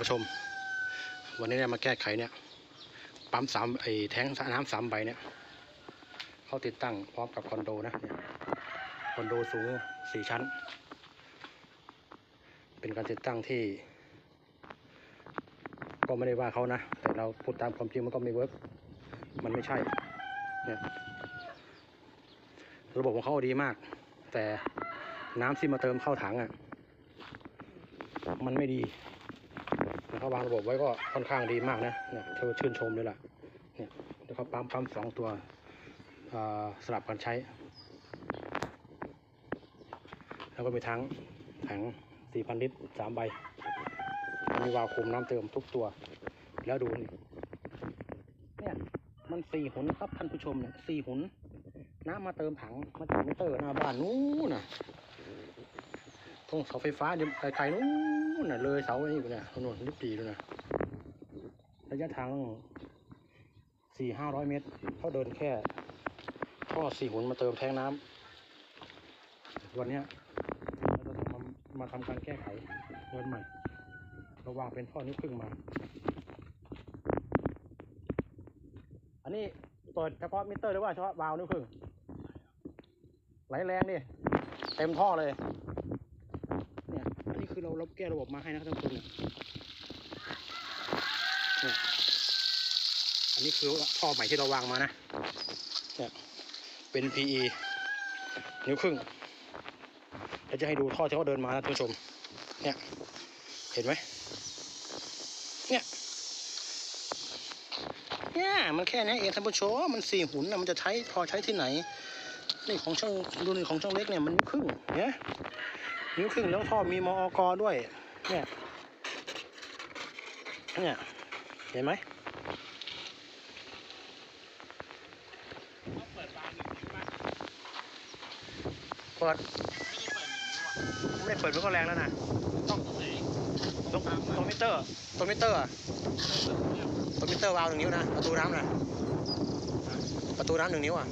านผู้ชม วันนี้เนี่ยมาแก้ไขเนี่ยปั๊มสามไอ้แท้งน้ำสามใบเนี่ยเขาติดตั้งพร้อมกับคอนโดนะคอนโดสูงสี่ชั้น เป็นการติดตั้งที่ก็ไม่ได้ว่าเขานะ แต่เราพูดตามความจริงมันก็ไม่เวิร์กมันไม่ใช่เนี่ยระบบของเขาดีมาก แต่น้ำที่มาเติมเข้าถังอะ มันไม่ดี เขาวางระบบไว้ก็ค่อนข้างดีมากนะเนี่ยเธอชื่นชมเลยล่ะเนี่ยแล้วเขาปั๊มปั๊มสองตัวสลับกันใช้ แล้วก็มีทั้งถัง4,000ลิตรสามใบ มีวาล์วคุมน้ำเติมทุกตัว แล้วดูนี่เนี่ยมันสี่หุนครับท่านผู้ชมเนี่ยสี่หุน น้ำมาเติมถังมาจากมิเตอร์หน้าบ้านนู้นน่ะตรงเสาไฟฟ้าเนี่ยไกลๆนู้น น่ะเลยเสาไอ้นี่เนี่ยถนนลิบดีด้วยนะระยะทางสี่ห้าร้อยเมตรเขาเดินแค่ท่อสี่หุนมาเติมแทงน้ำวันเนี้ยเราจะมามาทำการแก้ไขเดินใหม่ราวางเป็นท่อนิ้วครึ่งมา อันนี้เปิดเฉพาะมิเตอร์หรือว่าเฉพาะวาล์วนิ้วครึ่งไหลแรงดิเต็มท่อเลย ราเราแก้ระบบมาให้นะครับท่านผู้ชมเนี่ยอันนี้คือท่อใหม่ที่เราวางมานะเนี่ยเป็น PE นิ้วครึ่งเดี๋ยวจะให้ดูท่อที่เขาเดินมานะท่านผู้ชม เนี่ย เห็นไหมเนี่ยเนี่ยมันแค่นี้เองท่านผู้ชมมันสี่หุ่นนะมันจะใช้พอใช้ที่ไหนนี่ของช่างดูนี่ของช่างเล็กเนี่ยมันนิ้วครึ่งเนี่ย นิ้วครึ่งแล้วท่อมีมอกด้วย เนี่ย เนี่ย เห็นไหมเปิดไม่เปิดมันก็แรงแล้วนะต้องตรงตรงมิเตอร์ตรงมิเตอร์ตัวมิเตอร์วาวหนึ่งนิ้วนะ ประตูน้ำนะประตูน้ำหนึ่งนิ้วอะ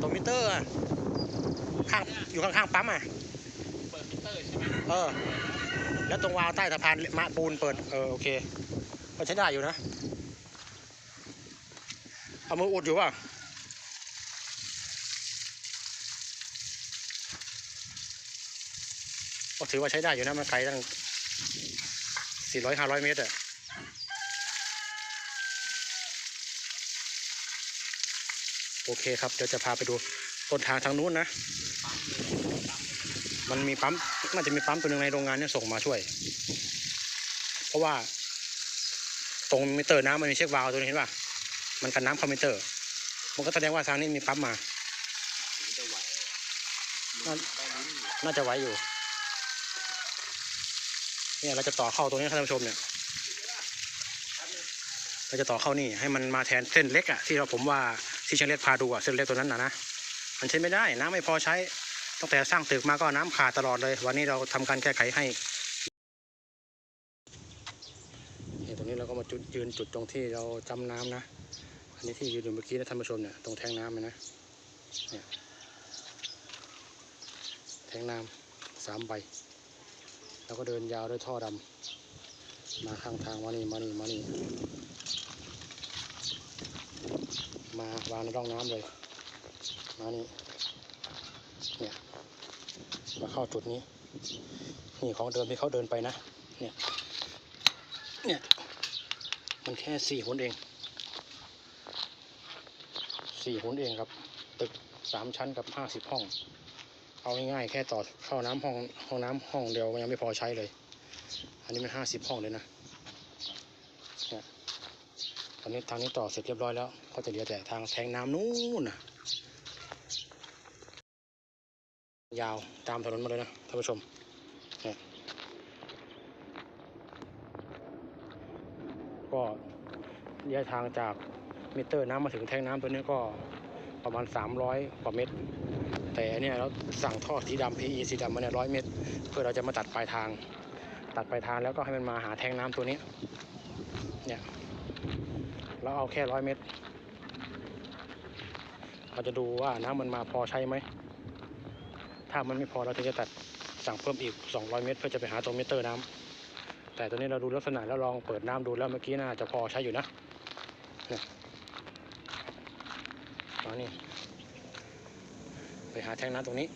ตัวมิเตอร์อะ ข้างอยู่ข้างๆปั๊มอะเปิดมิเตอร์ใช่ไหมเออ แล้วตรงวาล์วใต้สะพานมาปูนเปิดเออโอเคก็ใช้ได้อยู่นะ เอามืออุดอยู่ป่ะก็ถือว่าใช้ได้อยู่นะมันไกลตั้งสี่ร้อยห้าร้อยเมตรอะโอเคครับ เดี๋ยวจะพาไปดู ต้นทางทางนู้นนะ มันมีปั๊มน่าจะมีปั๊มตัวหนึ่งในโรงงานเนี่ยส่งมาช่วย เพราะว่า ตรงมิเตอร์น้ำมันมีเช็ควาล์วตัวนี้เห็นป่ะมันกันน้ำเข้ามิเตอร์ มันก็แสดงว่าทางนี้มีปั๊มมา น่าจะไหวอยู่ เนี่ยเราจะต่อเข้าตรงนี้ครับท่านผู้ชมเนี่ย เราจะต่อเข้านี่ให้มันมาแทนเส้นเล็กอะที่เราผมว่าที่เชงเล็กพาดูอะเส้นเล็กตัวนั้นนะนะ มันใช้ไม่ได้น้ำไม่พอใช้ตั้งแต่สร้างตึกมาก็น้ำขาดตลอดเลย วันนี้เราทำการแก้ไขให้ตรงนี้เราก็มาจุดยืนจุดตรงที่เราจำน้ำนะ อันนี้ที่ยืนอยู่เมื่อกี้นะท่านผู้ชมเนี่ยตรงแทงน้ำเลยนะเนี่ยแทงน้ำสามใบแล้วก็เดินยาวด้วยท่อดำมาข้างทางมานี่มานี่มานี่มาวางในร่องน้ำเลย มานี่เนี่ยมาเข้าจุดนี้ นี่ของเดิมที่เขาเดินไปนะ เนี่ย เนี่ย มันแค่สี่หุนเอง สี่หุนเองครับ ตึกสามชั้นกับห้าสิบห้อง เอาง่ายๆแค่ต่อเข้าน้ำห้องห้องน้ำห้องเดียวยังไม่พอใช้เลย อันนี้มันห้าสิบห้องเลยนะ เนี่ย ตอนนี้ทางนี้ต่อเสร็จเรียบร้อยแล้ว ก็จะเหลือแต่ทางแทงน้ำนู้นนะ ยาวตามถนนมาเลยนะท่านผู้ชมเนี่ยก็ระยะทางจากมิเตอร์น้ำมาถึงแทงน้ำตัวนี้ก็ประมาณ 300 กว่าเมตร แต่เนี่ยเราสั่งท่อสีดำ PE สีดำมาเนี่ยร้อยเมตร เพื่อเราจะมาตัดปลายทาง ตัดปลายทางแล้วก็ให้มันมาหาแทงน้ำตัวนี้ เนี่ยเราเอาแค่ร้อยเมตร เราจะดูว่าน้ำมันมาพอใช้ไหม ถ้ามันไม่พอเราถึงจะตัดสั่งเพิ่มอีก 200 เมตร เพื่อจะไปหาตัวมิเตอร์น้ำแต่ตอนนี้เราดูลักษณะแล้วลองเปิดน้ำดูแล้วเมื่อกี้น่าจะพอใช้อยู่นะเนี่ยเอนี่ไปหาแทงน้ำตรงนี้